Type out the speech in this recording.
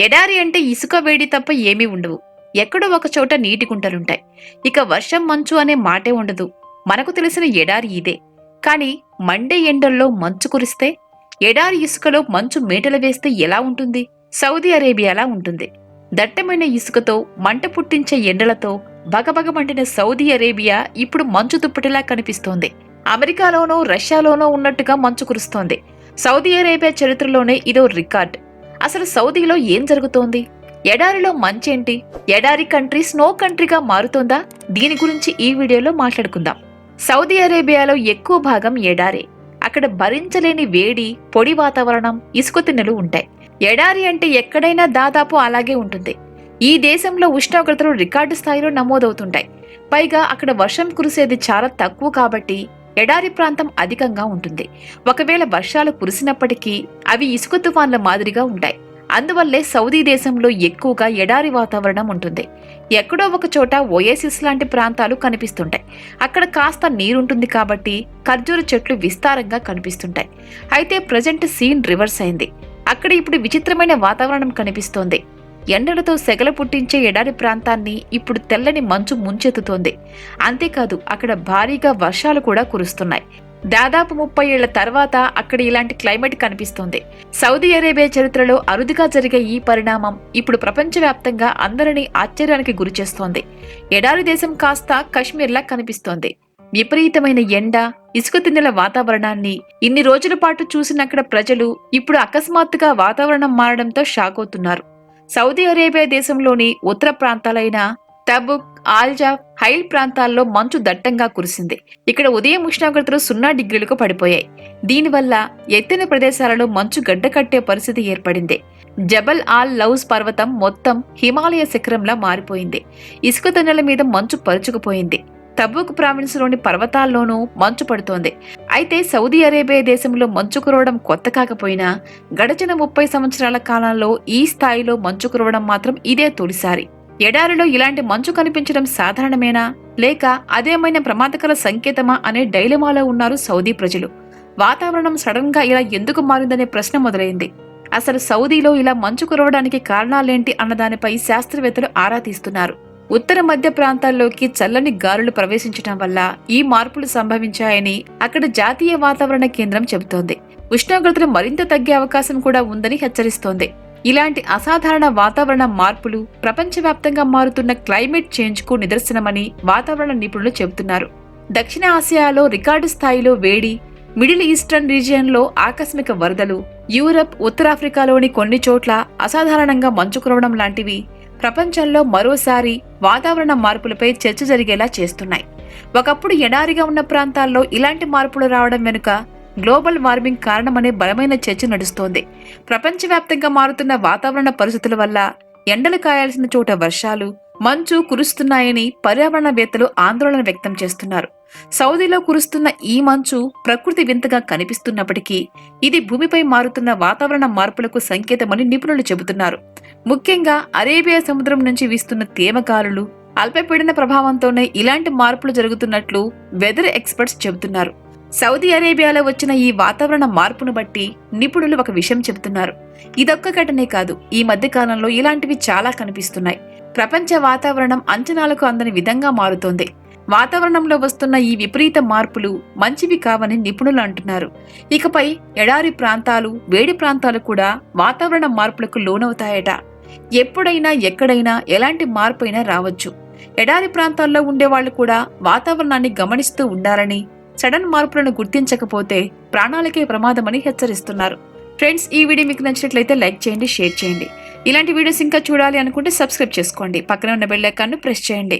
ఎడారి అంటే ఇసుక వేడి తప్ప ఏమీ ఉండవు. ఎక్కడో ఒక చోట నీటి గుంటలుంటాయి. ఇక వర్షం మంచు అనే మాటే ఉండదు. మనకు తెలిసిన ఎడారి ఇదే. కానీ మండే ఎండల్లో మంచు కురిస్తే ఎడారి ఇసుకలో మంచు మేటలు వేస్తే ఎలా ఉంటుంది? సౌదీ అరేబియాలా ఉంటుంది. దట్టమైన ఇసుకతో మంట పుట్టించే ఎండలతో బగబగమండిన సౌదీ అరేబియా ఇప్పుడు మంచు దుప్పటిలా కనిపిస్తోంది. అమెరికాలోనో రష్యాలోనో ఉన్నట్టుగా మంచు కురుస్తోంది. సౌదీ అరేబియా చరిత్రలోనే ఇదో రికార్డ్. అసలు సౌదీలో ఏం జరుగుతోంది? ఎడారిలో మంచేంటి? ఎడారి కంట్రీ స్నో కంట్రీగా మారుతోందా? దీని గురించి ఈ వీడియోలో మాట్లాడుకుందాం. సౌదీ అరేబియాలో ఎక్కువ భాగం ఎడారే. అక్కడ భరించలేని వేడి పొడి వాతావరణం ఇసుక తిన్నెలు ఉంటాయి. ఎడారి అంటే ఎక్కడైనా దాదాపు అలాగే ఉంటుంది. ఈ దేశంలో ఉష్ణోగ్రతలు రికార్డు స్థాయిలో నమోదవుతుంటాయి. పైగా అక్కడ వర్షం కురిసేది చాలా తక్కువ కాబట్టి ఎడారి ప్రాంతం అధికంగా ఉంటుంది. ఒకవేళ వర్షాలు కురిసినప్పటికీ అవి ఇసుక తుఫాన్ల మాదిరిగా ఉంటాయి. అందువల్లే సౌదీ దేశంలో ఎక్కువగా ఎడారి వాతావరణం ఉంటుంది. ఎక్కడో ఒక చోట ఓయేసిస్ లాంటి ప్రాంతాలు కనిపిస్తుంటాయి. అక్కడ కాస్త నీరుంటుంది కాబట్టి ఖర్జూర చెట్లు విస్తారంగా కనిపిస్తుంటాయి. అయితే ప్రజెంట్ సీన్ రివర్స్ అయింది. అక్కడ ఇప్పుడు విచిత్రమైన వాతావరణం కనిపిస్తోంది. ఎండలతో సెగల పుట్టించే ఎడారి ప్రాంతాన్ని ఇప్పుడు తెల్లని మంచు ముంచెత్తుతోంది. అంతేకాదు అక్కడ భారీగా వర్షాలు కూడా కురుస్తున్నాయి. దాదాపు ముప్పై ఏళ్ళ తర్వాత అక్కడ ఇలాంటి క్లైమేట్ కనిపిస్తోంది. సౌదీ అరేబియా చరిత్రలో అరుదుగా జరిగే ఈ పరిణామం ఇప్పుడు ప్రపంచవ్యాప్తంగా అందరినీ ఆశ్చర్యానికి గురిచేస్తోంది ఎడారి దేశం కాస్త కశ్మీర్లా కనిపిస్తోంది. విపరీతమైన ఎండ ఇసుక తిన్నెల వాతావరణాన్ని ఇన్ని రోజుల పాటు చూసిన అక్కడ ప్రజలు ఇప్పుడు అకస్మాత్తుగా వాతావరణం మారడంతో షాక్ అవుతున్నారు. సౌదీ అరేబియా దేశంలోని ఉత్తర ప్రాంతాలైన తబుక్ ఆల్జా హైల్ ప్రాంతాల్లో మంచు దట్టంగా కురిసింది. ఇక్కడ ఉదయం ఉష్ణోగ్రతలు సున్నా డిగ్రీలకు పడిపోయాయి. దీనివల్ల ఎత్తైన ప్రదేశాలలో మంచు గడ్డకట్టే పరిస్థితి ఏర్పడింది. జబల్ ఆల్ లౌజ్ పర్వతం మొత్తం హిమాలయ శిఖరంలా మారిపోయింది. ఇసుక తెన్నెల మీద మంచు పరుచుకుపోయింది. తబుక్ ప్రావిన్స్లోని పర్వతాల్లోనూ మంచు పడుతోంది. అయితే సౌదీ అరేబియా దేశంలో మంచు కురవడం కొత్త కాకపోయినా గడచిన ముప్పై సంవత్సరాల కాలంలో ఈ స్థాయిలో మంచు కురవడం మాత్రం ఇదే తొలిసారి. ఎడారిలో ఇలాంటి మంచు కనిపించడం సాధారణమేనా? లేక అదేమైనా ప్రమాదకర సంకేతమా అనే డైలమాలో ఉన్నారు సౌదీ ప్రజలు. వాతావరణం సడన్గా ఇలా ఎందుకు మారిందనే ప్రశ్న మొదలైంది. అసలు సౌదీలో ఇలా మంచు కురవడానికి కారణాలేంటి అన్నదానిపై శాస్త్రవేత్తలు ఆరా తీస్తున్నారు. ఉత్తర మధ్య ప్రాంతాల్లోకి చల్లని గాలులు ప్రవేశించడం వల్ల ఈ మార్పులు సంభవించాయని అక్కడ జాతీయ వాతావరణ కేంద్రం చెబుతోంది. ఉష్ణోగ్రతలు మరింత తగ్గే అవకాశం కూడా ఉందని హెచ్చరిస్తోంది. ఇలాంటి అసాధారణ వాతావరణ మార్పులు ప్రపంచవ్యాప్తంగా మారుతున్న క్లైమేట్ చేంజ్కు నిదర్శనమని వాతావరణ నిపుణులు చెబుతున్నారు. దక్షిణ ఆసియాలో రికార్డు స్థాయిలో వేడి మిడిల్ ఈస్టర్న్ రీజియన్లో ఆకస్మిక వరదలు యూరప్ ఉత్తరాఫ్రికాలోని కొన్ని చోట్ల అసాధారణంగా మంచు కురవడం లాంటివి ప్రపంచంలో మరోసారి వాతావరణ మార్పులపై చర్చ జరిగేలా చేస్తున్నాయి. ఒకప్పుడు ఎడారిగా ఉన్న ప్రాంతాల్లో ఇలాంటి మార్పులు రావడం వెనుక గ్లోబల్ వార్మింగ్ కారణమనే బలమైన చర్చ నడుస్తోంది. ప్రపంచవ్యాప్తంగా మారుతున్న వాతావరణ పరిస్థితుల వల్ల ఎండలు కాయాల్సిన చోట వర్షాలు మంచు కురుస్తున్నాయని పర్యావరణవేత్తలు ఆందోళన వ్యక్తం చేస్తున్నారు. సౌదీలో కురుస్తున్న ఈ మంచు ప్రకృతి వింతగా కనిపిస్తున్నప్పటికీ ఇది భూమిపై మారుతున్న వాతావరణ మార్పులకు సంకేతమని నిపుణులు చెబుతున్నారు. ముఖ్యంగా అరేబియా సముద్రం నుంచి వీస్తున్న తేమగాలులు అల్పపీడన ప్రభావంతోనే ఇలాంటి మార్పులు జరుగుతున్నట్లు వెదర్ ఎక్స్పర్ట్స్ చెబుతున్నారు. సౌదీ అరేబియాలో వచ్చిన ఈ వాతావరణ మార్పును బట్టి నిపుణులు ఒక విషయం చెబుతున్నారు. ఇదొక్క ఘటనే కాదు ఈ మధ్య కాలంలో ఇలాంటివి చాలా కనిపిస్తున్నాయి. ప్రపంచ వాతావరణం అంచనాలకు అందని విధంగా మారుతోంది. వాతావరణంలో వస్తున్న ఈ విపరీత మార్పులు మంచివి కావని నిపుణులు అంటున్నారు. ఇకపై ఎడారి ప్రాంతాలు వేడి ప్రాంతాలు కూడా వాతావరణ మార్పులకు లోనవుతాయట. ఎప్పుడైనా ఎక్కడైనా ఎలాంటి మార్పు అయినా రావచ్చు. ఎడారి ప్రాంతాల్లో ఉండేవాళ్ళు కూడా వాతావరణాన్ని గమనిస్తూ ఉండాలని సడన్ మార్పులను గుర్తించకపోతే ప్రాణాలకే ప్రమాదమని హెచ్చరిస్తున్నారు. ఫ్రెండ్స్ ఈ వీడియో మీకు నచ్చినట్లయితే లైక్ చేయండి షేర్ చేయండి. ఇలాంటి వీడియోస్ ఇంకా చూడాలి అనుకుంటే సబ్స్క్రైబ్ చేసుకోండి. పక్కన ఉన్న బెల్ ఐకాన్ను ప్రెస్ చేయండి.